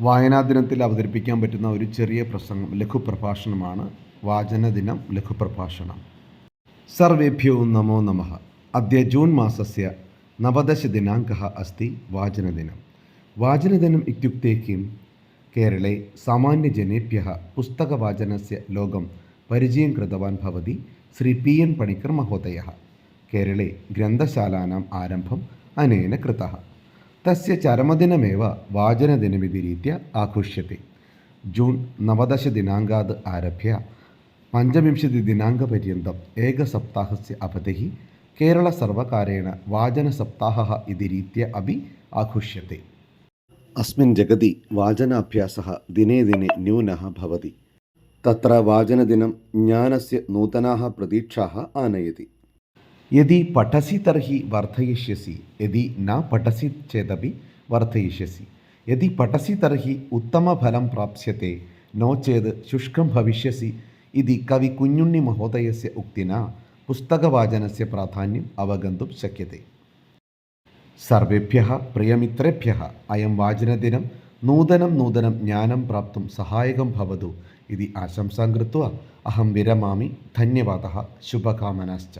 വായനാ ദിനത്തിൽ അവതരിപ്പിക്കാൻ പറ്റുന്ന ഒരു ചെറിയ പ്രസംഗം ലഘുപ്രഭാഷണമാണ് വാചനദിനം ലഘുപ്രഭാഷണം. സർവേഭ്യോ നമോ നമ. അദ്യ ജൂൺ മാസസ്യ നവദശദിനാങ്കः അസ്തി വാചനദിനം. വാചനദിനം ഇത്യുക്തെ കിം കേരളെ സാമാന്യജനേഭ്യः പുസ്തകവാചനस्य ലോകം പരിചയം കൃതവാൻ ഭവതി ശ്രീ പി എൻ പണിക്കർ മഹോദയ. കേരളെ ഗ്രന്ഥശാലാനാം ആരംഭം അനേന കൃതः. തസ്യ ചരമദിനമേവ വാചനദിനമിതി രീത്യ ആഘോഷ്യത്തെ. ജൂൺ നവദശ ദിനാങ്കാത് ആരഭ്യ. പഞ്ചവിംശതി ദിനാങ്ക പര്യന്തം ഏകസപ്താഹസ്യ അവധി. കേരള കേരളസർവകാരേണ വാചനസപ്താഹ ഇതി രീത്യ അഭി ആഘോഷ്യത്തെ. അസ്മിൻ ജഗതി വാചനാഭ്യാസ ദിനേ ദിനെ ന്യൂന ഭവതി. തത്ര വാചനദിനം ജ്ഞാനസ്യ നൂതനാ പ്രതീക്ഷാ ആനയതി. യതി പഠസി തർഹി വർദ്ധയിഷ്യസി യതി ന പഠസി ചേതപി വർദ്ധയിഷ്യസി യതി പഠസി തർഹി ഉത്തമഫലം പ്രാപ്സ്യത്തെ നോ ചേത് ശുഷ്കം ഭവിഷ്യസി. ഇതി കവി കുഞ്ഞുണ്ണി മഹോദയസ്യ ഉക്തിന പുസ്തകവാചനസ്യ പ്രാധാന്യം അവഗന്തും ശക്യത്തെ. സർവേഭ്യ പ്രിയമിത്രേഭ്യ അയം വാചനദിനം നൂതനം നൂതനം ജ്ഞാനം പ്രാപ്തും സഹായകം ഭവതു. ഇതി ആശംസാം കൃത്വ. അഹം വിരമാമി. ധന്യവാദ. ശുഭകാമനാശ്ച.